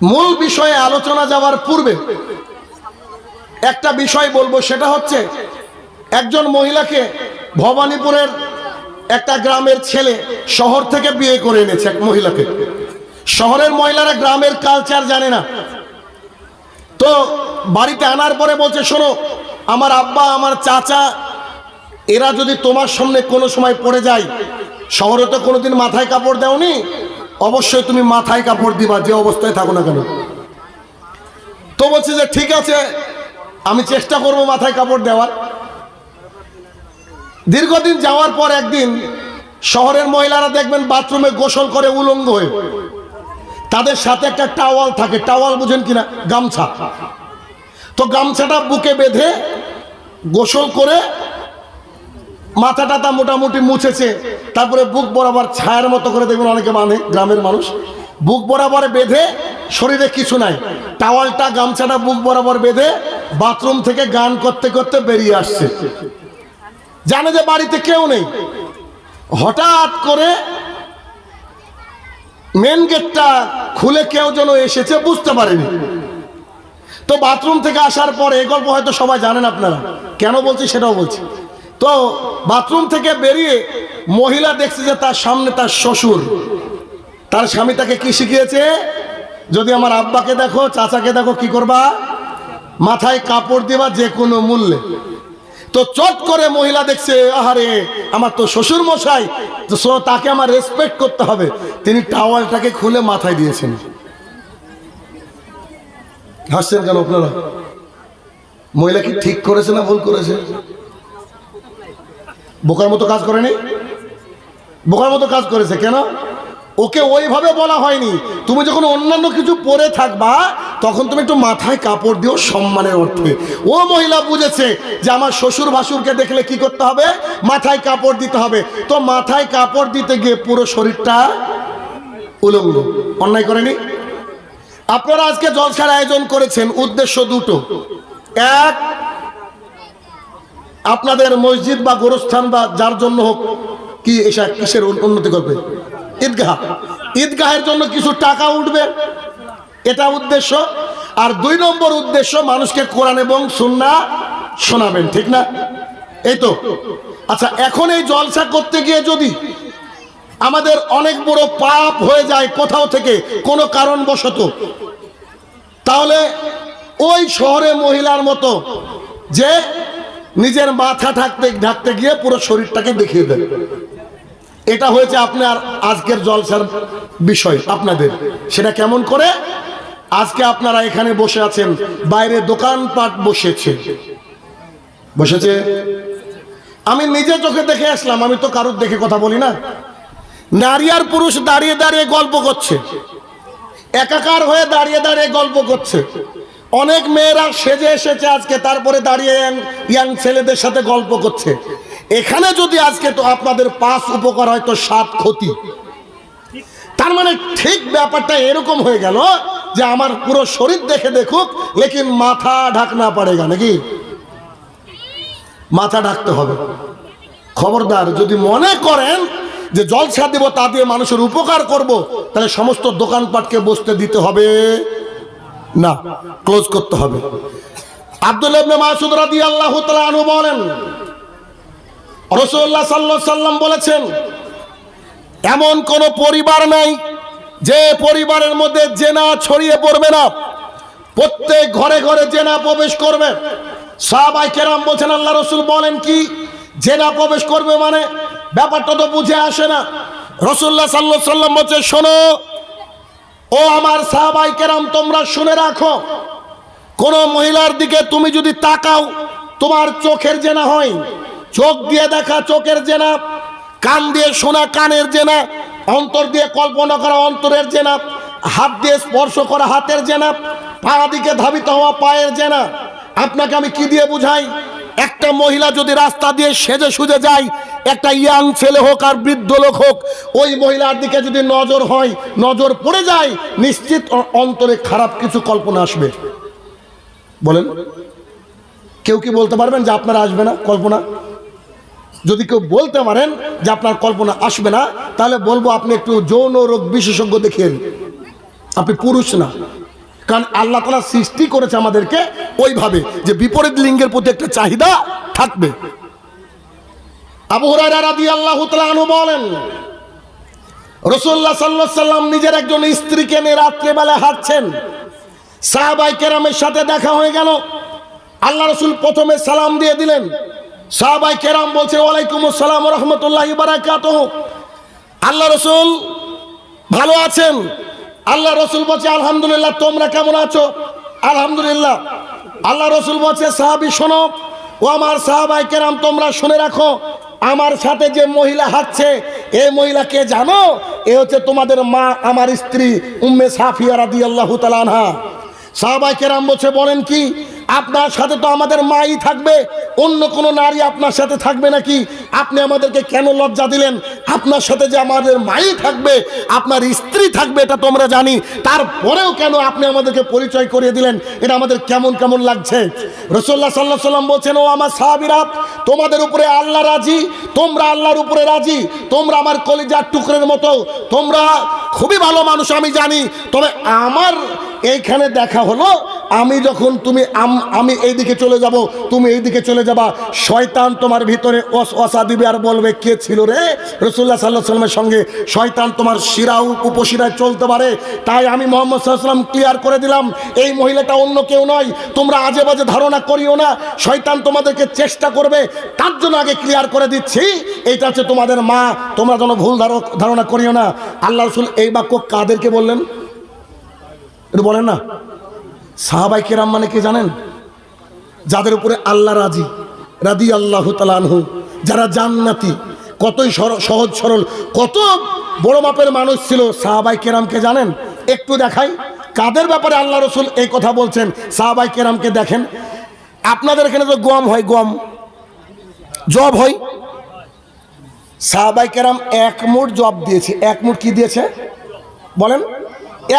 মূল বিষয়ে আলোচনা যাওয়ার পূর্বে একটা বিষয় বলব, সেটা হচ্ছে একজন মহিলাকে ভবানীপুরের একটা গ্রামের ছেলে শহর থেকে বিয়ে করে এনেছে এক মহিলাকে। শহরের মহিলারা গ্রামের কালচার জানে না। তো বাড়িতে আনার পরে বলছে, শোনো, আমার আব্বা, আমার চাচা, এরা যদি তোমার সামনে কোনো সময় পড়ে যায়, শহরে তো কোনোদিন মাথায় কাপড় দাওনি অবশ্যই তুমি মাথায় কাপড় দিবা, যে অবস্থায় থাকো না কেন। তো বলছে যে, ঠিক আছে, আমি চেষ্টা করব মাথায় কাপড় দেওয়ার। দীর্ঘদিন যাওয়ার পর একদিন শহরের মহিলারা দেখবেন বাথরুমে গোসল করে উলঙ্গ হয়ে। তাদের সাথে একটা টাওয়াল থাকে। টাওয়াল বুঝেন কিনা? গামছা। তো গামছাটা বুকে বেঁধে গোসল করে মাথা টাথা মোটামুটি মুছেছে। তারপরে বুক বরাবর ছায়ার মতো করে দেখবেন অনেকে মানে গ্রামের মানুষ। বুক বরাবর বেঁধে শরীরে কিছু নাই। টাওয়ালটা, গামছাটা বুক বরাবর বেঁধে বাথরুম থেকে গান করতে করতে বেরিয়ে আসছে। জানে যে বাড়িতে কেউ নেই। হঠাৎ করে মেন গেটটা খুলে কেউ যেন এসেছে, বুঝতে পারেনি। তো বাথরুম থেকে আসার পরে এই গল্প হয়তো সবাই জানেন আপনারা। কেন বলছি সেটাও বলছি। তো বাথরুম থেকে বেরিয়ে মহিলা দেখছে যে তার সামনে তার শ্বশুর। তার স্বামী তাকে কি শিখিয়েছে? যদি আমার আব্বাকে দেখো, চাচাকে দেখো, কি করবা? মাথায় কাপড় দিবা যে কোনো মূল্যে। তো চট করে মহিলা দেখছে, আহারে, আমার তো শ্বশুর মশাই, তো তাকে আমার রেসপেক্ট করতে হবে। তিনি টাওয়ালটাকে খুলে মাথায় দিয়েছেন। হাসছেন কেন আপনারা? মহিলা কি ঠিক করেছে না ভুল করেছে? বোকার মতো কাজ করেনি? বোকার মতো কাজ করেছে, কেন? ওকে ওইভাবে বলা হয়নি। তুমি যখন অন্যান্য কিছু পরে থাকবা, তখন তুমি একটু মাথায় কাপড় দিও সম্মানের অর্থে। ও মহিলা বুঝেছে যে আমার শ্বশুর ভাসুরকে দেখলে কি করতে হবে? মাথায় কাপড় দিতে হবে। তো মাথায় কাপড় দিতে গিয়ে পুরো শরীরটা উলঙ্গ। অন্যায় করেনি? আপনারা আজকে জলসার আয়োজন করেছেন, উদ্দেশ্য দুটো। এক আপনাদের মসজিদ বা গোরস্থান বা যার জন্য হোক, কি এসা কিসের উন্নতি করবে? ঈদগাহ। ঈদগাহের জন্য কিছু টাকা উঠবে। এটা উদ্দেশ্য। আর দুই নম্বর উদ্দেশ্য, মানুষকে কোরআন এবং সুন্না শোনাবেন, ঠিক না? এই তো। আচ্ছা এখন এই জলসা করতে গিয়ে যদি আমাদের অনেক বড় পাপ হয়ে যায় কোথাও থেকে, কোনো কারণবশত, তাহলে ওই শহরে মহিলার মতো যে নিজের মাথা ঢাকতে ঢাকতে গিয়ে পুরো শরীরটাকে দেখিয়ে দেন। এটা হয়েছে আপনার আজকের জলসার বিষয় আপনাদের। সেটা কেমন করে? আজকে আপনারা এখানে বসে আছেন, বাইরে দোকানপাট বসেছে। বসেছে? আমি নিজে চোখে দেখে আসলাম, আমি তো কারোর দেখে কথা বলি না। নারী আর পুরুষ দাঁড়িয়ে দাঁড়িয়ে গল্প করছে। একাকার হয়ে দাঁড়িয়ে দাঁড়িয়ে গল্প করছে। অনেক মেয়েরা সেজে এসেছে আজকে, তারপরে দাঁড়িয়ে ইয়াং ছেলেদের সাথে গল্প করছে। এখানে যদি আজকে তো আপনাদের পাঁচ উপকার হয়, তো সাত ক্ষতি। তার মানে ঠিক ব্যাপারটা এরকম হয়ে গেল যে আমার পুরো শরীর দেখে দেখুক, লেকিন মাথা ঢাকনা পারেগা নাকি? মাথা ঢাকতে হবে। খবরদার, যদি মনে করেন যে জলসা দেব তা দিয়ে মানুষের উপকার করব, তাহলে সমস্ত দোকানপাটকে বসতে দিতে হবে। না ক্লোজ করতে হবে। আব্দুল বলেন বলেছেন, এমন পরিবার যে পরিবারের মধ্যে জেনা ছড়িয়ে পড়বে না। প্রত্যেক ঘরে ঘরে জেনা প্রবেশ করবে। সাহাবাই কেরাম বলছেন, আল্লাহ রসুল বলেন কি? জেনা প্রবেশ করবে মানে ব্যাপারটা তো বুঝে আসে না। রসুল্লাহ সাল্লাহ সাল্লাম বলছে শোনো ও আমার সাহাবাই কেরাম, তোমরা শুনে রাখো, কোন মহিলার দিকে তুমি যদি তাকাও, তোমার চোখের জেনা হয়। চোখ দিয়ে দেখা চোখের জেনা, কান দিয়ে শোনা কানের জেনা, অন্তর দিয়ে কল্পনা করা অন্তরের জেনা, হাত দিয়ে স্পর্শ করা হাতের জেনা, পা দিকে ধাবিত হওয়া পায়ের জেনা। আপনাকে আমি কি দিয়ে বুঝাই? একটা মহিলা যদি রাস্তা দিয়ে সেজে সুজে যায়, একটা ইয়াং ছেলে হোক আর বৃদ্ধ লোক হোক, ওই মহিলার দিকে যদি নজর হয়, নজর পড়ে যায়, নিশ্চিত অন্তরে খারাপ কিছু কল্পনা আসবে। বলেন। কেউ কি বলতে পারবেন যে আপনারা আসবে না কল্পনা? যদি কেউ বলতে পারেন যে আপনার কল্পনা আসবে না, তাহলে বলব আপনি একটু যৌন রোগ বিশেষজ্ঞ দেখেন আপনি পুরুষ না। কারণ আল্লাহ তালা সৃষ্টি করেছে আমাদেরকে ওইভাবে যে বিপরীত লিঙ্গের প্রতি একটা চাহিদা থাকবে। আবু নিজের একজন হাঁটছেন। সাহাবাই সাথে দেখা হয়ে গেল। আল্লাহ রসুল প্রথমে সালাম দিয়ে দিলেন। সাহাবাই কেরাম বলছে, ওয়ালাইকুম আসসালাম আল্লাহ রসুল, ভালো আছেন? আল্লাহ রসুল বলছে, আলহামদুলিল্লাহ, তোমরা কেমন আছো? আলহামদুলিল্লাহ। আল্লাহ রসুল বলছে, সাহাবি, শোনো, ও আমার সাহাবাই কেরাম, তোমরা শুনে রাখো, আমার সাথে যে মহিলা হাঁটছে এই মহিলাকে জানো? এ হচ্ছে তোমাদের মা, আমার স্ত্রী, উম্মে সাফিয়া রাদি আল্লাহ তালানহা সাহাবাই কেরাম বলছে, বলেন কি, আপনার সাথে তো আমাদের মাই থাকবে অন্য কোনো নারী আপনার সাথে থাকবে নাকি? আপনি আমাদেরকে কেন লজ্জা দিলেন? আপনার সাথে যে আমাদের মাই থাকবে, আপনার স্ত্রী থাকবে, এটা তোমরা জানি। তারপরেও কেন আপনি আমাদেরকে পরিচয় করিয়ে দিলেন? এটা আমাদের কেমন কেমন লাগছে? রসোল্লা সাল্লাহ সাল্লাম বলছেন, ও আমার সাহাবিরা, তোমাদের উপরে আল্লাহ রাজি, তোমরা আল্লাহর উপরে রাজি, তোমরা আমার কলিজার টুকরের মতো, তোমরা খুবই ভালো মানুষ, আমি জানি। তবে আমার এইখানে দেখা হলো, আমি যখন তুমি আম- এইদিকে চলে যাব, তুমি এইদিকে চলে যাবা, শয়তান তোমার ভিতরে অসা দিবে আর বলবে, কে ছিল রে? রসুল্লাহ সাল্লাহ সাল্লামের সঙ্গে শয়তান তোমার শিরা উ- উপশিরায় চলতে পারে। তাই আমি মোহাম্মদ সাল্লাম ক্লিয়ার করে দিলাম, এই মহিলাটা অন্য কেউ নয়, তোমরা আজে বাজে ধারণা করিও না, শয়তান তোমাদেরকে চেষ্টা করবে, তার জন্য আগে ক্লিয়ার করে দিচ্ছি, এইটা হচ্ছে তোমাদের মা, তোমরা যেন ভুল ধারণা করিও না। আল্লাহ রসুল এই বাক্য কাদেরকে বললেন? একটু বলেন না। সাহাবাই কেরাম মানে কি জানেন? যাদের উপরে আল্লাহ রাজি রাদি আল্লাহ তালানহু যারা জান্নাতি, কতই সহজ সরল, কত বড় মাপের মানুষ ছিল সাহাবাই কেরামকে জানেন? একটু দেখাই, কাদের ব্যাপারে আল্লাহ রসুল এই কথা বলছেন? সাহাবাই কেরামকে দেখেন। আপনাদের এখানে তো গম হয় গম জব হয়। সাহাবাই কেরাম এক মুঠ জব দিয়েছে। এক মুঠ কি দিয়েছে? বলেন।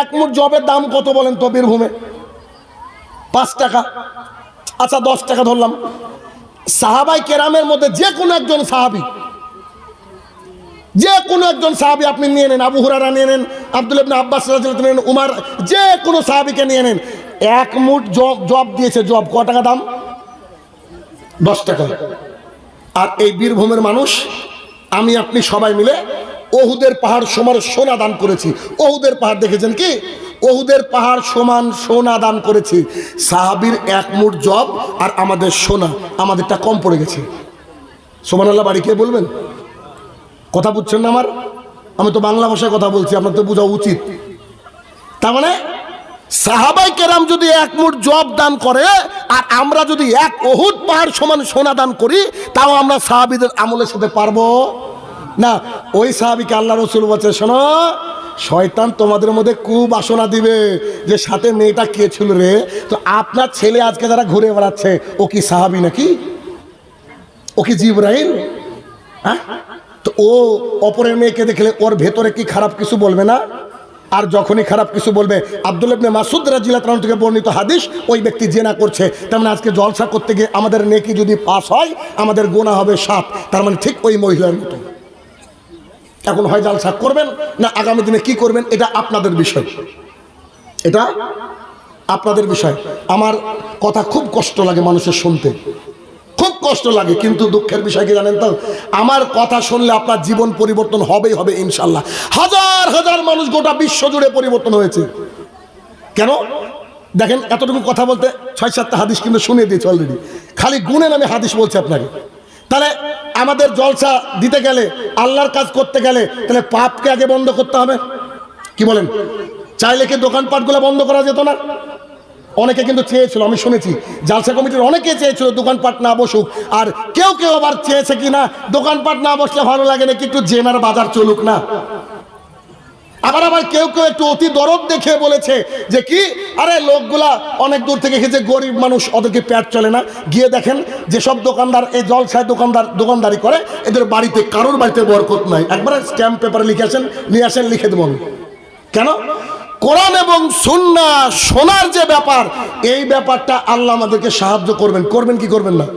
এক মুঠ জবের দাম কত বলেন তো বীরভূমে? পাঁচ টাকা। আচ্ছা দশ টাকা ধরলাম। সাহাবাই কেরামের মধ্যে যে কোনো একজন সাহাবি, যে কোনো একজন সাহাবি আপনি নিয়ে নেন, আবু হুরারা নিয়ে নেন, আব্দুল ইবনে আব্বাস নেন, উমার, যে কোনো সাহাবিকে নিয়ে নেন। এক মুঠ জব জব দিয়েছে, জব। ক টাকা দাম? দশ টাকা। আর এই বীরভূমের মানুষ, আমি, আপনি সবাই মিলে ওহুদের পাহাড় সমান সোনা দান করেছি। ওহুদের পাহাড় দেখেছেন কি? ওহুদের পাহাড় সমান সোনা দান করেছি। সাহাবির এক মুঠ জব আর আমাদের সোনা। আমাদেরটা কম পড়ে গেছে। সোমান আল্লাহ বাড়ি কে বলবেন? কথা বুঝছেন না আমার? আমি তো বাংলা ভাষায় কথা বলছি, আপনার তো বোঝা উচিত। তার মানে সাহাবাই কেরাম যদি এক মুঠ জব দান করে, আর আমরা যদি এক অহুদ পাহাড় সমান সোনা দান করি, তাও আমরা সাহাবিদের আমলের সাথে পারব? না, ওই সাহাবিকে আল্লাহ রসুল বলছে, শোনো, শয়তান তোমাদের মধ্যে কুবাসনা দিবে যে সাথে মেয়েটা কে ছিল রে? তো আপনার ছেলে আজকে যারা ঘুরে বেড়াচ্ছে, ও কি সাহাবি নাকি? ও কি জিব্রাহিম হ্যাঁ? তো ও অপরের মেয়েকে দেখলে ওর ভেতরে কি খারাপ কিছু বলবে না? আর যখনই খারাপ কিছু বলবে, আব্দুল ইবনে মাসুদ রাজিল্লাহ তাআলা থেকে বর্ণিত হাদিস, ওই ব্যক্তি জেনা করছে। তেমন আজকে জলসা করতে গিয়ে আমাদের নেকি যদি পাস হয়, আমাদের গোনা হবে সাত। তার মানে ঠিক ওই মহিলার মতো এখন হয় জালসা করবেন না আগামী দিনে কি করবেন, এটা আপনাদের বিষয়। এটা আপনাদের বিষয়। আমার কথা খুব কষ্ট লাগে মানুষের শুনতে। খুব কষ্ট লাগে, কিন্তু দুঃখের বিষয় কি জানেন তো? আমার কথা শুনলে আপনার জীবন পরিবর্তন হবেই হবে ইনশাল্লাহ হাজার হাজার মানুষ গোটা বিশ্ব জুড়ে পরিবর্তন হয়েছে। কেন? দেখেন, এতটুকু কথা বলতে ছয় সাতটা হাদিস কিন্তু শুনিয়ে দিয়েছে অলরেডি খালি গুণেন আমি হাদিস বলছি আপনাকে। তাহলে আমাদের জলসা দিতে গেলে, আল্লাহর কাজ করতে গেলে, তাহলে পাপকে আগে বন্ধ করতে হবে। কি বলেন? চাইলে কি দোকানপাটগুলো বন্ধ করা যেত না? অনেকে কিন্তু চেয়েছিল, আমি শুনেছি, জালসা কমিটির অনেকে চেয়েছিল দোকানপাট না বসুক, আর কেউ কেউ আবার চেয়েছে কি না দোকানপাট না বসলে ভালো লাগে না কি একটু জেনার বাজার চলুক না? আবার আবার কেউ কেউ একটু অতি দরদ দেখে বলেছে যে কি? আরে লোকগুলা অনেক দূর থেকে এসেছে, গরিব মানুষ, ওদেরকে পেট চলে না। গিয়ে দেখেন যেসব দোকানদার, এই জলসায় দোকানদার, দোকানদারি করে, এদের বাড়িতে, কারোর বাড়িতে বরকত নাই। একবার স্ট্যাম্প পেপারে লিখে আসেন, নিয়ে আসেন, লিখে দেবো আমি। কেন? কোরআন এবং সুন্না শোনার যে ব্যাপার, এই ব্যাপারটা আল্লাহ আমাদেরকে সাহায্য করবেন। করবেন কি করবেন না?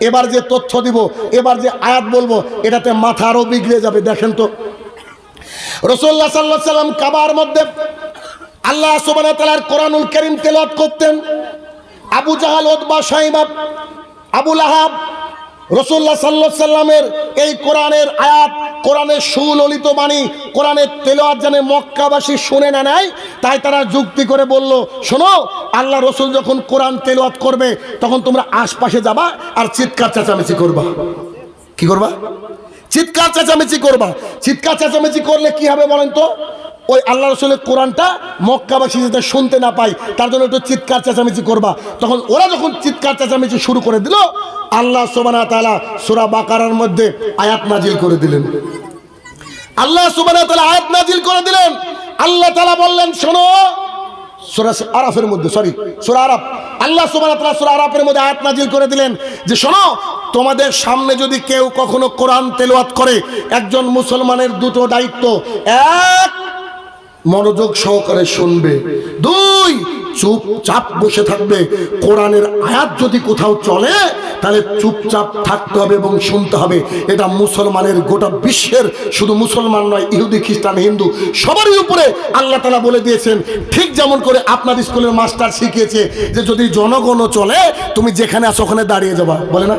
এবার যে তথ্য দিব, এবার যে আয়াত বলব, এটাতে মাথা আরও বিগড়ে যাবে। দেখেন তো রসোল্লা সাল্লাহ সাল্লাম কাবার মধ্যে আল্লাহ সুবহানাহু তালার কোরআনুল কারীম তেলাওয়াত করতেন। আবু জাহাল ওতবা সাইবা আবু লাহাব রসুল্লাহ সাল্লাহ সাল্লামের এই কোরআনের আয়াত, কোরআনের সুললিত বাণী, কোরআনের তেলোয়াত জানে মক্কাবাসী শুনে না নেয়, তাই তারা যুক্তি করে বলল, শোনো, আল্লাহ রসুল যখন কোরআন তেলোয়াত করবে, তখন তোমরা আশপাশে যাবা আর চিৎকার চেঁচামেচি করবা। কি করবা? চিৎকার চেঁচামেচি করবা। চিৎকার চেঁচামেচি করলে কি হবে বলেন তো? ওই আল্লাহ রসুলের কোরআনটা মক্কাবাসী যাতে শুনতে না পায়, তার জন্য একটু চিৎকার চেঁচামেচি করবা। তখন ওরা যখন চিৎকার চেঁচামেচি শুরু করে দিল, আল্লাহ সোবানা তালা সুরা বাকারার মধ্যে আয়াত নাজিল করে দিলেন। আল্লাহ সুবানা তালা আয়াত নাজিল করে দিলেন। আল্লাহ তালা বললেন, শোনো সুরা আরাফের মধ্যে সরি সুরা আরাফ। আল্লাহ সুবাহ সূরা আরাফের মধ্যে আয়াত নাজিল করে দিলেন যে, শোনো, তোমাদের সামনে যদি কেউ কখনো কোরআন তেলাওয়াত করে, একজন মুসলমানের দুটো দায়িত্ব, এক, মনোযোগ সহকারে শুনবে, দুই, চুপচাপ বসে থাকবে। কোরআনের আয়াত যদি কোথাও চলে তাহলে চুপচাপ থাকতে হবে এবং শুনতে হবে। এটা মুসলমানের গোটা বিশ্বের শুধু মুসলমান নয়, ইহুদি, খ্রিস্টান, হিন্দু, সবারই উপরে আল্লাহ তালা বলে দিয়েছেন। ঠিক যেমন করে আপনার স্কুলের মাস্টার শিখিয়েছে যে যদি জনগণও চলে, তুমি যেখানে আছো ওখানে দাঁড়িয়ে যাবা। বলে না?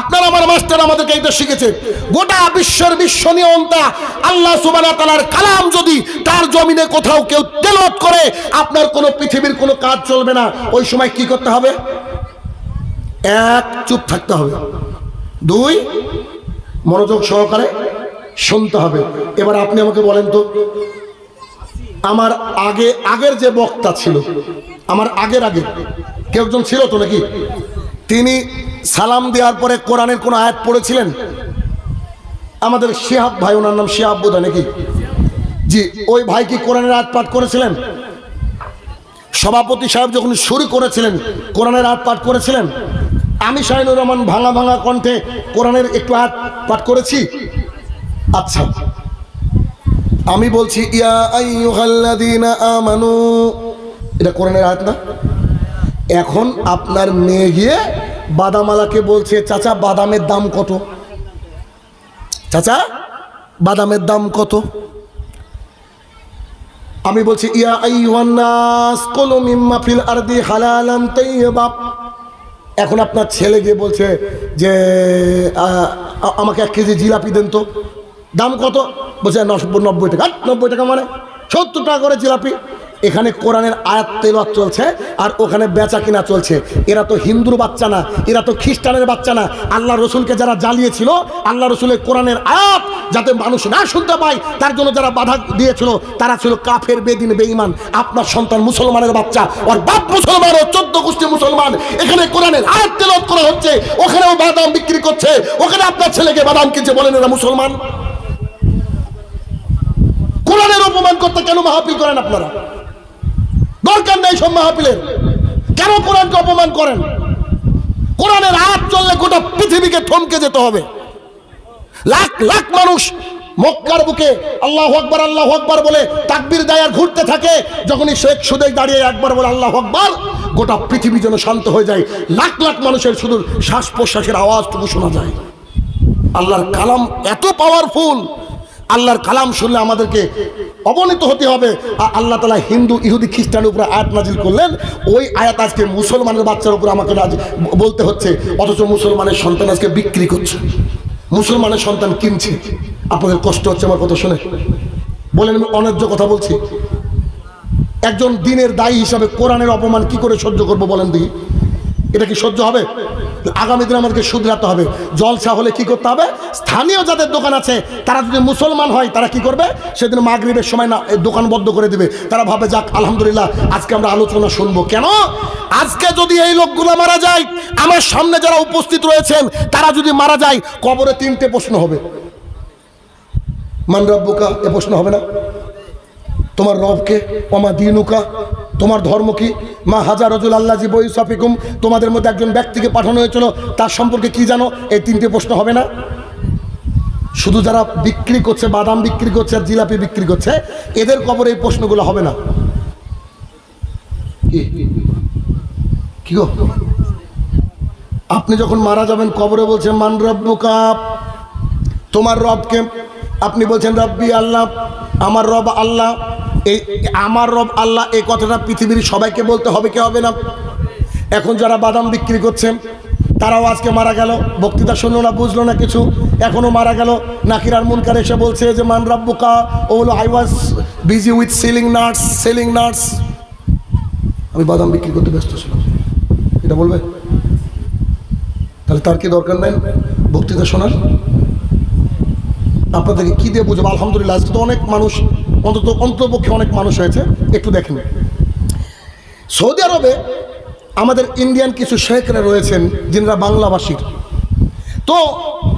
আপনার আমার মাস্টার আমাদেরকে এটা শিখেছে। গোটা বিশ্বের বিশ্ব নিয়ন্তা আল্লাহ সুবানা তালার কালাম যদি তার জমিনে কোথাও কেউ তেলত করে, আপনার কোনো পৃথিবীর কোনো কাজ চলবে না। ওই সময় কি করতে হবে? এক চুপ থাকতে হবে। দুই, মনোযোগ সহকারে শুনতে হবে। এবার আপনি আমাকে বলেন তো, আমার আগে, আগের যে বক্তা ছিল, আমার আগের আগে কেউ একজন ছিল তো নাকি? তিনি সালাম দেওয়ার পরে কোরআনের কোন আয়াত পড়েছিলেন? আমাদের শিহাব ভাই, ওনার নাম শিহাব বোধ নাকি? জি, ওই ভাই কি কোরআনের আয়াত পাঠ করেছিলেন? সভাপতি সাহেব যখন শুরু করেছিলেন, কোরআনের আয়াত পাঠ করেছিলেন? আমি শাহিনুর রহমান ভাঙা ভাঙা কণ্ঠে কোরআনের একটু আয়াত পাঠ করেছি? আচ্ছা। আমি বলছি, ইয়া এটা কোরআনের আয়াত না? এখন আপনার মেয়ে গিয়ে বাদামালাকে বলছে, চাচা, বাদামের দাম কত? চাচা, বাদামের দাম কত? আমি বলছি, ইয়া আইয়ুহান্নাস কুলু মিম্মা ফিল আরদি হালালান তাইয়্যিবা। এখন আপনার ছেলে গিয়ে বলছে যে আমাকে এক কেজি জিলাপি দেন তো। দাম কত? বলছে নশো নব্বই টাকা। নব্বই টাকা মানে সত্তর টাকা করে জিলাপি। এখানে কোরআনের আয়াত তেলত চলছে আর ওখানে বেচা কিনা চলছে। এরা তো হিন্দুর বাচ্চা না, এরা তো খ্রিস্টানের বাচ্চা না। আল্লাহ রসুলকে যারা জ্বালিয়েছিল আল্লাহ রসুলের কোরআনের আয়াত যাতে মানুষ না শুনতে পায়, তার জন্য যারা বাধা দিয়েছিল, তারা ছিল কাফের, বেদিন, বেঈমান। আপনার সন্তান মুসলমানের বাচ্চা, ওর বাপ মুসলমান, ও চোদ্দ গোষ্ঠী মুসলমান। এখানে কোরআনের আয়াত তেলত করা হচ্ছে, ওখানেও বাদাম বিক্রি করছে। ওখানে আপনার ছেলেকে বাদাম কিনছে, বলেন এরা মুসলমান। কোরআনের অপমান করতে কেন মাহফিল করেন আপনারা? দরকার নেই সব মাহফিলের। কেন কোরআনকে অপমান করেন? কোরআনের আয়াত চললে গোটা পৃথিবীকে থমকে যেতে হবে। লাখ লাখ মানুষ মক্কার বুকে আল্লাহ আকবর আল্লাহ আকবর বলে তাকবির দায়ার ঘুরতে থাকে। যখনই শেখ সুদেক দাঁড়িয়ে একবার বলে আল্লাহ আকবর, গোটা পৃথিবী যেন শান্ত হয়ে যায়। লাখ লাখ মানুষের শুধু শ্বাস প্রশ্বাসের আওয়াজটুকু শোনা যায়। আল্লাহর কালাম এত পাওয়ারফুল আল্লাহর কালাম শুনলে আমাদেরকে অবনীত হতে হবে। আর আল্লাহ তালা হিন্দু, ইহুদি, খ্রিস্টানের উপরে আয়াত নাজিল করলেন। ওই আয়াত আজকে মুসলমানের বাচ্চার উপরে আমাকে বলতে হচ্ছে। অথচ মুসলমানের সন্তান আজকে বিক্রি করছে। মুসলমানের সন্তান কিনছে। আপনাদের কষ্ট হচ্ছে আমার কথা শুনে? বলেন আমি কথা বলছি। একজন দিনের দায়ী হিসাবে কোরআনের অপমান কি করে সহ্য করব বলেন দেখি। এটা কি সহ্য হবে? আগামী দিনে আমাদেরকে শুধরাতে হবে। জলসা হলে কি করতে হবে? স্থানীয় যাদের দোকান আছে, তারা যদি মুসলমান হয়, তারা কি করবে? সেদিন মাগরিবের সময় না দোকান বন্ধ করে দেবে। তারা ভাবে, যাক, আলহামদুলিল্লাহ, আজকে আমরা আলোচনা শুনব। কেন? আজকে যদি এই লোকগুলো মারা যায়, আমার সামনে যারা উপস্থিত রয়েছেন, তারা যদি মারা যায়, কবরে তিনটে প্রশ্ন হবে। মান রব্বুকা, এ প্রশ্ন হবে না? তোমার রবকে অমা দিনুকা, তোমার ধর্ম কি? মা হাজার রজুল আল্লাহ জি বই সাফিকুম, তোমাদের মধ্যে একজন ব্যক্তিকে পাঠানো হয়েছিল, তার সম্পর্কে কি জানো? এই তিনটে প্রশ্ন হবে না? শুধু যারা বিক্রি করছে, বাদাম বিক্রি করছে আর জিলাপি বিক্রি করছে, এদের কবরে এই প্রশ্নগুলো হবে না। কি? গো? আপনি যখন মারা যাবেন, কবরে বলছেন মান রব্বুকা তোমার রবকে, আপনি বলছেন, রব্বি আল্লাহ আমার রব আল্লাহ এই আমার রব আল্লাহ এই কথাটা পৃথিবীর সবাইকে বলতে হবে, কি হবে না? এখন যারা বাদাম বিক্রি করছেন তারাও আজকে মারা গেল। বক্তৃতা শুনলো না, বুঝলো না কিছু। এখনও মারা গেল। নাকিরার মুনকার এসে বলছে যে, মান রাব্বুকা, ও হলো I was busy with selling nuts selling nuts আমি বাদাম বিক্রি করতে ব্যস্ত ছিলাম। এটা বলবে? তাহলে তার কি দরকার নেই? বক্তৃতা শোনার? আপনাদেরকে কী দিয়ে বুঝব? আলহামদুলিল্লাহ, আজকে তো অনেক মানুষ অন্তত অন্তপক্ষে অনেক মানুষ হয়েছে। একটু দেখেন। সৌদি আরবে আমাদের ইন্ডিয়ান কিছু শেখরা রয়েছেন, যিনারা বাংলাভাষীর। তো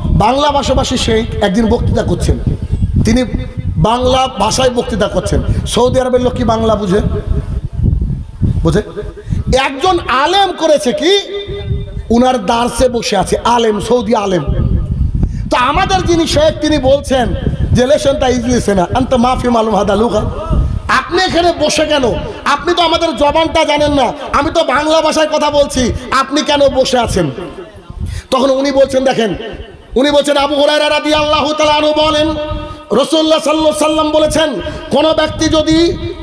বাংলা ভাষাভাষী শেখ একদিন বক্তৃতা করছেন। তিনি বাংলা ভাষায় বক্তৃতা করছেন। সৌদি আরবের লোক কি বাংলা বুঝে? বুঝে? একজন আলেম করেছে কি? উনার দার্সে বসে আছে, আলেম, সৌদি আলেম। তো আমাদের যিনি শেখ, তিনি বলছেন যে লেশনটা ইজলি সেনা আন্ত মাফি মালুম হাদা লুকা। আপনি এখানে বসে কেন? আপনি তো আমাদের জবানটা জানেন না। আমি তো বাংলা ভাষায় কথা বলছি। আপনি কেন বসে আছেন? তখন উনি বলছেন, দেখেন, উনি বলছেন, আবু হরাই বলেন রসুল্লাহ সাল্লাহ সাল্লাম বলেছেন, কোনো ব্যক্তি যদি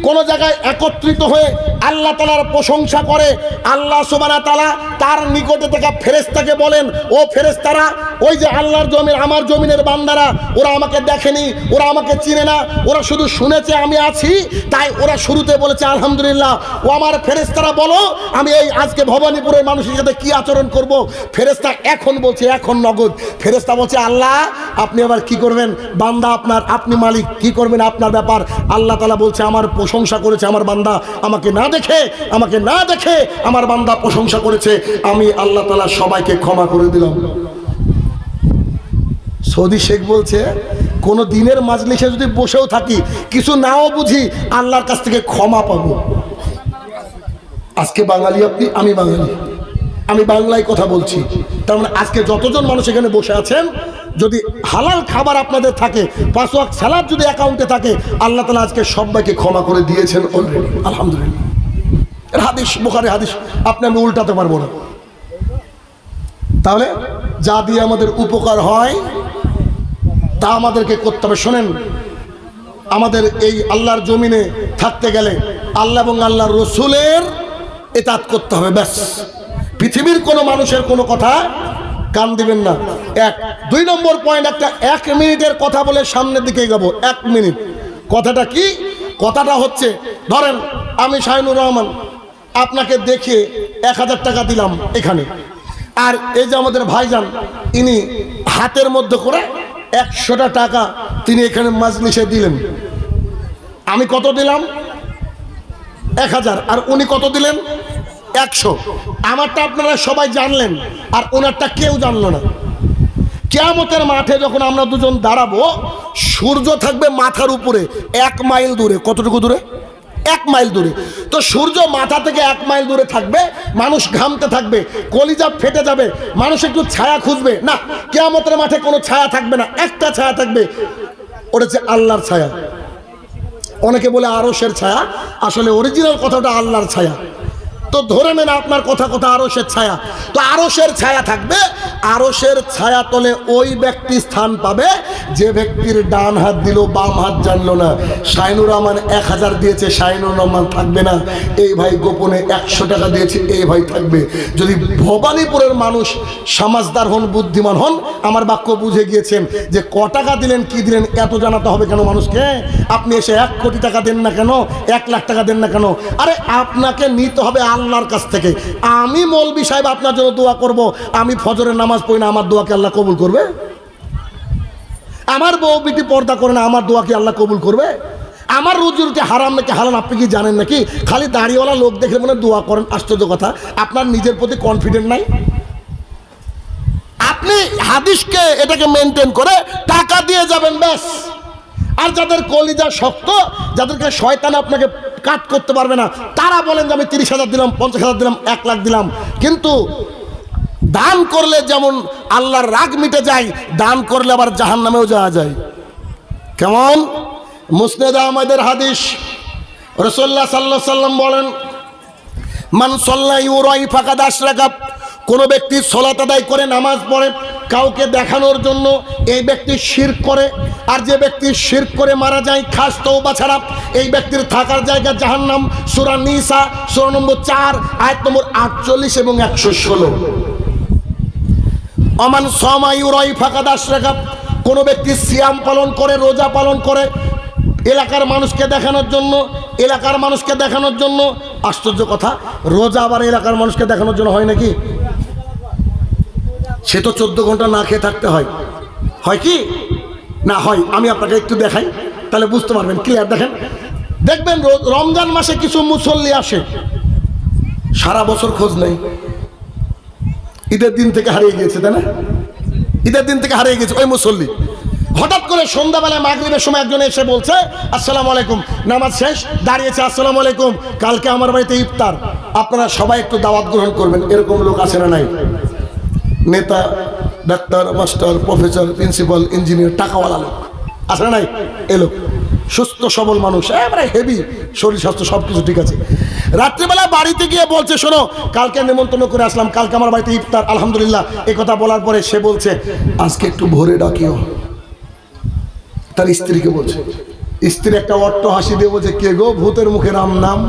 কোন জায়গায় একত্রিত হয়ে আল্লাহ তালার প্রশংসা করে, আল্লাহ সোবানা তালা তার নিকটে থাকা ফেরেস্তাকে বলেন, ও ফেরেস্তারা ওই যে আল্লাহর জমির আমার জমিনের বান্দারা, ওরা আমাকে দেখেনি, ওরা আমাকে চিনে না, ওরা শুধু শুনেছে আমি আছি, তাই ওরা শুরুতে বলেছে, আলহামদুলিল্লাহ। ও আমার ফেরেস্তারা বলো, আমি এই আজকে ভবানীপুরের মানুষের সাথে কি আচরণ করব? ফেরেস্তা এখন বলছে, এখন নগদ। ফেরেস্তা বলছে, আল্লাহ, আপনি আবার কি করবেন? বান্দা আপনার, আপনি মালিক, কি করবেন আপনার ব্যাপার? আল্লাহ তালা বলছে, আমার প্রশংসা করেছে আমার বান্দা। আমাকে না দেখে, আমাকে না দেখে আমার বান্দা প্রশংসা করেছে। আমি আল্লাহ তালা সবাইকে ক্ষমা করে দিলাম। সৌদি শেখ বলছে, কোনো দিনের মাজলিসে যদি বসেও থাকি, কিছু নাও বুঝি, আল্লাহর কাছ থেকে ক্ষমা পাবো। আজকে বাঙালি আপনি, আমি বাঙালি। আমি বাংলায় কথা বলছি। তার মানে আজকে যতজন মানুষ এখানে বসে আছেন যদি হালাল খাবার আপনাদের থাকে, পাঁচ ওয়াক্ত সালাদ যদি অ্যাকাউন্টে থাকে, আল্লাহ তালা আজকে সবাইকে ক্ষমা করে দিয়েছেন আলহামদুলিল্লাহ। হাদিস বোখারে হাদিস, আপনি আমি উল্টাতে পারব না। তাহলে, যা দিয়ে আমাদের উপকার হয়, তা আমাদেরকে করতে হবে। শোনেন, আমাদের এই আল্লাহর জমিনে থাকতে গেলে আল্লাহ এবং আল্লাহর রসুলের এতাত করতে হবে, ব্যাস। পৃথিবীর কোনো মানুষের কোনো কথা কান দিবেন না। এক। দুই নম্বর পয়েন্ট একটা এক মিনিটের কথা বলে সামনের দিকে যাব এক মিনিট। কথাটা কি? কথাটা হচ্ছে, ধরেন আমি শাহিনুর রহমান, আপনাকে দেখে এক হাজার টাকা দিলাম এখানে। আর এই যে আমাদের ভাইজান, ইনি হাতের মধ্যে করে একশোটা টাকা তিনি এখানে মাজলিসে দিলেন। আমি কত দিলাম? এক হাজার। আর উনি কত দিলেন? একশো। আমারটা আপনারা সবাই জানলেন, আর ওনারটা কেউ জানলো না। কেয়ামতের মাঠে যখন আমরা দুজন দাঁড়াবো, সূর্য থাকবে মাথার উপরে, এক মাইল দূরে। কতটুকু দূরে? এক মাইল দূরে। তো সূর্য মাথা থেকে এক মাইল দূরে থাকবে, মানুষ ঘামতে থাকবে, কলিজা ফেটে যাবে, মানুষ একটু ছায়া খুঁজবে। না, কেয়ামতের মাঠে কোনো ছায়া থাকবে না, একটা ছায়া থাকবে। ওটা হচ্ছে আল্লাহর ছায়া। অনেকে বলে আরসের ছায়া, আসলে অরিজিনাল কথাটা আল্লাহর ছায়া। তো ধরে নেন আপনার কথা কথা আরসের ছায়া। তো আরসের ছায়া থাকবে আরসের ছায়া তলে ওই ব্যক্তি স্থান পাবে, যে ব্যক্তির ডান হাত দিল, বাম হাত জানলো না। শাইনুর রহমান এক হাজার দিয়েছে, শাইনুর রহমান থাকবে না। এই ভাই গোপনে একশো টাকা দিয়েছে, এই ভাই থাকবে। যদি ভবানীপুরের মানুষ সমাজদার হন, বুদ্ধিমান হন, আমার বাক্য বুঝে গিয়েছেন যে ক টাকা দিলেন, কি দিলেন, এত জানাতে হবে কেন মানুষকে? আপনি এসে এক কোটি টাকা দেন না কেন? এক লাখ টাকা দেন না কেন? আরে আপনাকে নিতে হবে আল্লাহর কাছ থেকে। আমি মৌলবি সাহেব আপনার জন্য দোয়া করব। আমি ফজরের নামাজ পড়ি না, আমার দোয়াকে আল্লাহ কবুল করবে? আমার বউ বিটি পর্দা করে না, আমার দোয়া কি আল্লাহ কবুল করবে? আমার রুজি রুটি হারাম নাকি হারাম আপনি কি জানেন নাকি? খালি দাড়িওয়ালা লোক দেখলে মনে দোয়া করেন, আশ্চর্য কথা। আপনার নিজের প্রতি কনফিডেন্ট নাই? আপনি হাদিসকে এটাকে মেনটেন করে টাকা দিয়ে যাবেন, ব্যাস। আর যাদের কলিজা শক্ত, যাদেরকে শয়তান আপনাকে কাট করতে পারবে না। তারা বলেন যে আমি তিরিশ হাজার দিলাম, পঞ্চাশ হাজার দিলাম, এক লাখ দিলাম। কিন্তু দান করলে যেমন আল্লাহর রাগ মিটে যায়, দান করলে আবার জাহান নামেও যাওয়া যায়। কেমন? মুসনেদ আহমদের হাদিস। রসোল্লা সাল্লা সাল্লাম বলেন, মান সল্লা ইউরাই ফাঁকা দাস কোনো ব্যক্তি সলাত আদায় করে, নামাজ পড়ে কাউকে দেখানোর জন্য এই ব্যক্তি শির করে, আর যে ব্যক্তি শির করে মারা যায়, খাস তৌবা ছাড়া, এই ব্যক্তির থাকার জায়গা জাহান্নাম, সুরা নিসা, সুরা নম্বর চার, আয়াত নম্বর আটচল্লিশ এবং একশো ষোলো। অমান সমায়ুরই ফাঁকাদাস রেখা কোনো ব্যক্তি সিয়াম পালন করে, রোজা পালন করে, এলাকার মানুষকে দেখানোর জন্য, এলাকার মানুষকে দেখানোর জন্য, আশ্চর্য কথা, রোজা আবার এলাকার মানুষকে দেখানোর জন্য হয় নাকি? সে তো চোদ্দ ঘণ্টা না খেয়ে থাকতে হয়। হয় কি? না, হয়। আমি আপনাকে একটু দেখাই। তাহলে বুঝতে পারবেন। ক্লিয়ার দেখেন। দেখবেন রমজান মাসে কিছু মুসল্লি আসে। সারা বছর খোঁজ নেই। ঈদের দিন থেকে হারিয়ে গিয়েছে, তাই না? ঈদের দিন থেকে হারিয়ে গেছে ওই মুসল্লি। হঠাৎ করে সন্ধ্যাবেলায় মাগরিবের সময় একজন এসে বলছে, আসসালামু আলাইকুম। নামাজ শেষ? দাঁড়িয়েছে। আসসালামু আলাইকুম। কালকে আমার বাড়িতে ইফতার। আপনারা সবাই একটু দাওয়াত গ্রহণ করবেন। এরকম লোক আছে না নাই? নেতা, doctor, master, professor, principal, engineer, টাকাওয়ালা লোক। না নাই? এ লোক। সুস্থ, সবল মানুষ এবারে হেভি শরীর, স্বাস্থ্য সব কিছু ঠিক আছে। রাত্রিবেলা বাড়িতে গিয়ে বলছে, শোনো, কালকে নেমন্তন্ন করে আসলাম। কালকে আমার বাড়িতে ইফতার, আলহামদুলিল্লাহ। এই কথা বলার পরে সে বলছে, আজকে একটু ভোরে ডাকিও। তার স্ত্রীকে বলছে স্ত্রী একটা অট্ট হাসি দিয়ে বলছে কে গো? ভূতের মুখে রাম নাম।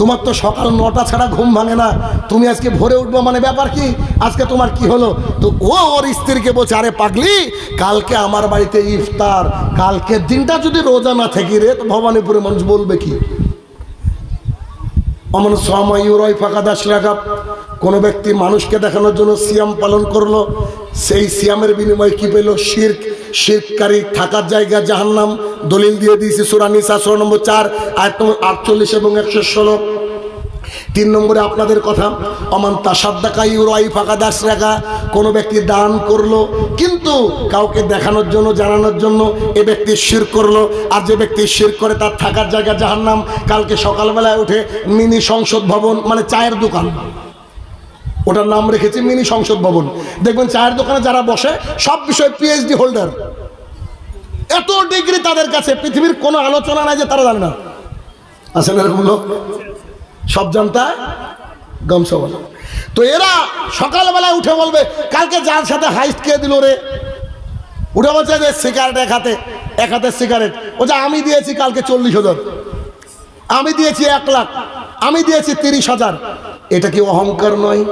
তোমার তো সকাল নটা ছাড়া ঘুম ভাঙে না। তুমি আজকে ভোরে উঠবো মানে ব্যাপার কি? আজকে তোমার কি হলো? তো ও ওর স্ত্রীকে বলছে, আরে পাগলি, কালকে আমার বাড়িতে ইফতার। কালকে দিনটা যদি রোজা না থাকি রে, তো ভবানীপুরে মানুষ বলবে কি? অমন সময় ইউরয় ফাঁকা দাস রাখা কোনো ব্যক্তি মানুষকে দেখানোর জন্য সিয়াম পালন করল। সেই সিয়ামের বিনিময়ে কি পেল? শির্ক। শিরকারী থাকার জায়গা জাহান্নাম দলিল দিয়ে দিয়েছি সুরানি সাসর নম্বর চার নম্বর আটচল্লিশ এবং একশো ষোলো। তিন নম্বরে আপনাদের কথা, অমান তাসাদ্দাকা ইউরাই ফাঁকা দাস রাখা কোনো ব্যক্তি দান করল, কিন্তু কাউকে দেখানোর জন্য, জানানোর জন্য এ ব্যক্তি শির করল, আর যে ব্যক্তি শির করে তার থাকার জায়গা জাহান্নাম, কালকে সকালবেলায় উঠে মিনি সংসদ ভবন মানে চায়ের দোকান। ওটার নাম রেখেছি মিনি সংসদ ভবন। দেখবেন চায়ের দোকানে যারা বসে, সব বিষয়ে পিএইচডি হোল্ডার এত ডিগ্রি তাদের কাছে, পৃথিবীর কোনো আলোচনা নাই যে তারা জানে না। আছেন এরকম লোক? সব জানতা? গমসওয়ালা তো এরা সকালবেলায় উঠে বলবে, কালকে যার সাথে হাইস্ট কে দিল রে? উঠে বলছে যে সিগারেট এক হাতে এক হাতে সিগারেট ও যে, আমি দিয়েছি কালকে চল্লিশ হাজার। আমি দিয়েছি এক লাখ। আমি দিয়েছি তিরিশ হাজার। এটা কি অহংকার নয়?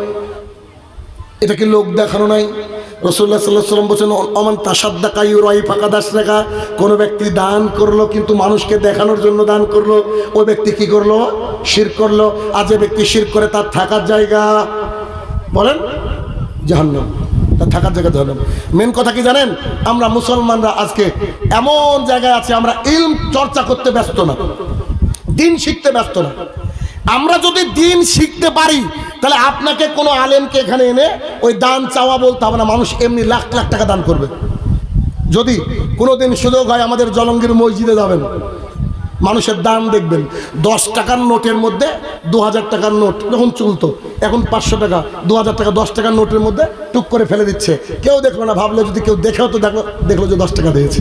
এটা কি লোক দেখানো নাই রসুল্লাহ সাল্লাহ সাল্লাম বলছেন, অমান তাসাদ্দাকা ইউরাই ফাঁকা দাস রেখা কোনো ব্যক্তি দান করল, কিন্তু মানুষকে দেখানোর জন্য দান করল। ওই ব্যক্তি কি করল? শির করল। আর যে ব্যক্তি শির করে, তার থাকার জায়গা, বলেন, জাহান্নাম। তার থাকার জায়গা জাহান্নাম। মেন কথা কি জানেন? আমরা মুসলমানরা আজকে এমন জায়গায় আছে, আমরা ইলম চর্চা করতে ব্যস্ত না। দিন শিখতে ব্যস্ত না। আমরা যদি দিন শিখতে পারি, তাহলে আপনাকে কোনো আলেমকে এখানে এনে ওই দান চাওয়া বলতে হবে না, মানুষ এমনি লাখ লাখ টাকা দান করবে। যদি কোনো দিন সুযোগ হয় আমাদের জলঙ্গির মসজিদে যাবেন, মানুষের দাম দেখবেন, দশ টাকার নোটের মধ্যে দু হাজার টাকার নোট যখন চলতো এখন পাঁচশো টাকা, দু হাজার টাকা, দশ টাকার নোটের মধ্যে টুক করে ফেলে দিচ্ছে। কেউ দেখল না, ভাবলো যদি কেউ দেখেও তো দেখল দেখল যে দশ টাকা দিয়েছে।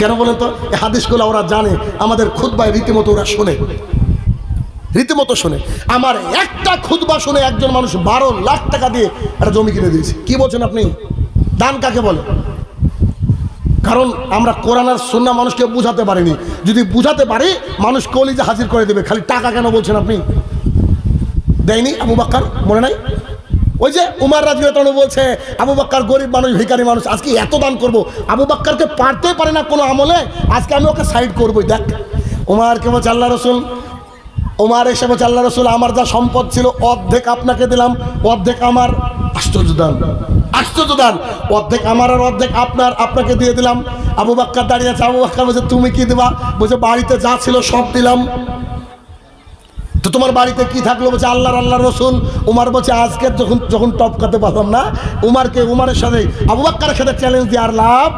কেন বলেন তো? হাদিসগুলো ওরা জানে, আমাদের খুদ্বায় রীতিমতো ওরা শোনে। রীতিমতো শোনে। আমার একটা খুদবা শুনে একজন মানুষ বারো লাখ টাকা দিয়ে একটা জমি কিনে দিয়েছে। কি বলছেন আপনি? দান কাকে বলে? কারণ আমরা কোরআন আর সন্না মানুষকে বুঝাতে পারিনি। যদি বুঝাতে পারি, মানুষ কলিজে হাজির করে দেবে। খালি টাকা কেন বলছেন আপনি? দেয়নি আবু বাক্কার? মনে নাই? ওই যে উমার রাজিয়াতনু বলছে, আবু বাক্কার গরিব মানুষ, ভিখারি মানুষ, আজকে এত দান করব। আবু বাক্কারকে পারতে পারে না কোনো আমলে। আজকে আমি ওকে সাইড করবোই। দেখ, উমারকে বলছে, আল্লাহ রসুল ওমার এসে বলছে, আল্লাহ রসুল, আমার যা সম্পদ ছিল, অর্ধেক আপনাকে দিলাম, অর্ধেক আমার আশ্চর্য দান। আশ্চর্য দান। অর্ধেক আমার আর অর্ধেক আপনার, আপনাকে দিয়ে দিলাম। আবু বাক্কার দাঁড়িয়ে আছে, আবু বাক্কার বলছে, তুমি কি দিবা? বলছে, বাড়িতে যা ছিল সব দিলাম। তো তোমার বাড়িতে কি থাকল? বলছে, আল্লাহর আল্লাহ রসুল। উমার বলছে, আজকে যখন যখন টপকাতে পারলাম না, উমারকে, উমারের সাথে, আবু বাক্কারের সাথে চ্যালেঞ্জ দেওয়ার লাভ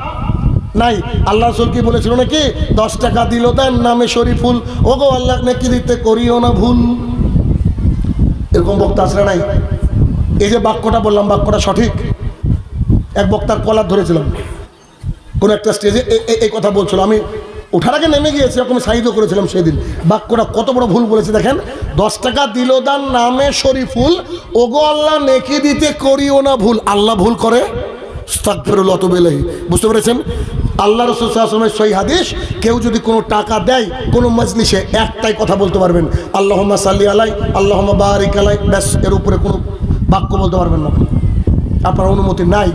নাই। আল্লাহ রসুল কি বলেছিল নাকি? দশ টাকা দিল, দেন নামে শরীফুল ও গো আল্লাহ, নাকি দিতে করিও না ভুল। এরকম বক্তা আসলে নাই? এই যে বাক্যটা বললাম, বাক্যটা সঠিক? এক বক্তার কলার ধরেছিলাম। কোন একটা স্টেজে এই কথা বলছিল। আমি ওঠার আগে নেমে গিয়েছি, এরকম সাহিত্য করেছিলাম সেদিন। বাক্যটা কত বড় ভুল বলেছে দেখেন। দশ টাকা দিল, দান নামে শরীফুল ওগো আল্লাহ, নেকি দিতে করিও না ভুল। আল্লাহ ভুল করে। বুঝতে পেরেছেন? আল্লাহ রসুল সাল্লামের সই হাদিস, কেউ যদি কোনো টাকা দেয়, কোনো মজলিসে একটাই কথা বলতে পারবেন, আল্লাহম্মা সাল্লি আলাই, আল্লাহম্মা বারিক আলাই, ব্যাস, এর উপরে কোনো বাক্য বলতে পারবেন না। আপনি। আপনার অনুমতি নাই।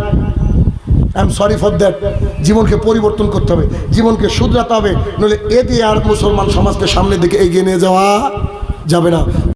I am sorry for that জীবনকে পরিবর্তন করতে হবে, জীবনকে শুধরাতে হবে, নইলে এ দিয়ে আর মুসলমান সমাজকে সামনের দিকে এগিয়ে নিয়ে যাওয়া যাবে না।